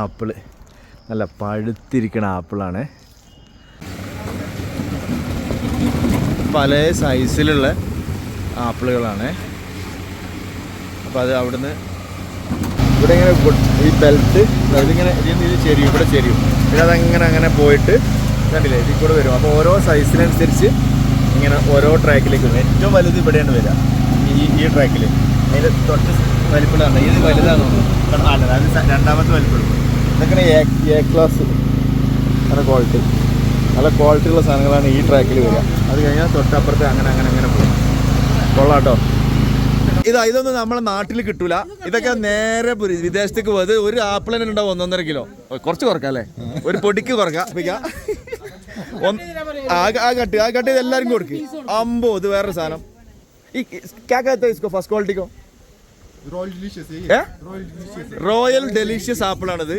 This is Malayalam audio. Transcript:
ആപ്പിൾ നല്ല പഴുത്തിരിക്കണ ആപ്പിളാണ്. പല സൈസിലുള്ള ആപ്പിളുകളാണ്. അപ്പോൾ അത് അവിടുന്ന് ഇവിടെ ഇങ്ങനെ ഈ ബെൽറ്റ് ഇതിങ്ങനെ ഇതിൽ ഇത് ചെരിയും ഇവിടെ ചെരിയും. പിന്നെ അതങ്ങനെ അങ്ങനെ പോയിട്ട് കണ്ടില്ലേ ഇതിൽ കൂടെ വരും. അപ്പോൾ ഓരോ സൈസിനനുസരിച്ച് ഇങ്ങനെ ഓരോ ട്രാക്കിലേക്ക് വരും. ഏറ്റവും വലുത് ഇവിടെയാണ് വരിക. ഈ ഈ ട്രാക്കിൽ അതിന്റെ തൊട്ട് വലിപ്പമാണ് ഇത് വലുതാണെന്ന് തോന്നുന്നു. അല്ല അത് രണ്ടാമത്തെ വലിപ്പം ഇതൊക്കെ എ എ ക്ലാസ് നല്ല ക്വാളിറ്റി നല്ല ക്വാളിറ്റി ഉള്ള സാധനങ്ങളാണ് ഈ ട്രാക്കിൽ വരിക. അത് കഴിഞ്ഞാൽ തൊട്ടപ്പുറത്ത് അങ്ങനെ അങ്ങനെ അങ്ങനെ പോകും കൊള്ളാട്ടോ. ഇതാ ഇതൊന്നും നമ്മളെ നാട്ടിൽ കിട്ടൂല. ഇതൊക്കെ നേരെ വിദേശത്തേക്ക് പോയത് ഒരു ആപ്പിൾ തന്നെ ഉണ്ടാവും ഒന്നൊന്നര കിലോ. കുറച്ച് കുറക്കാം അല്ലേ? ഒരു പൊടിക്ക് കുറക്കാം. ആ കട്ട് ആ കട്ട് ഇത് എല്ലാവർക്കും അമ്പോ ഇത് വേറൊരു സാധനം. ഈ ഇസ്കോ ഫസ്റ്റ് ക്വാളിറ്റിക്കോ. റോയൽ ഡെലീഷ്യസ് ആപ്പിൾ ആണിത്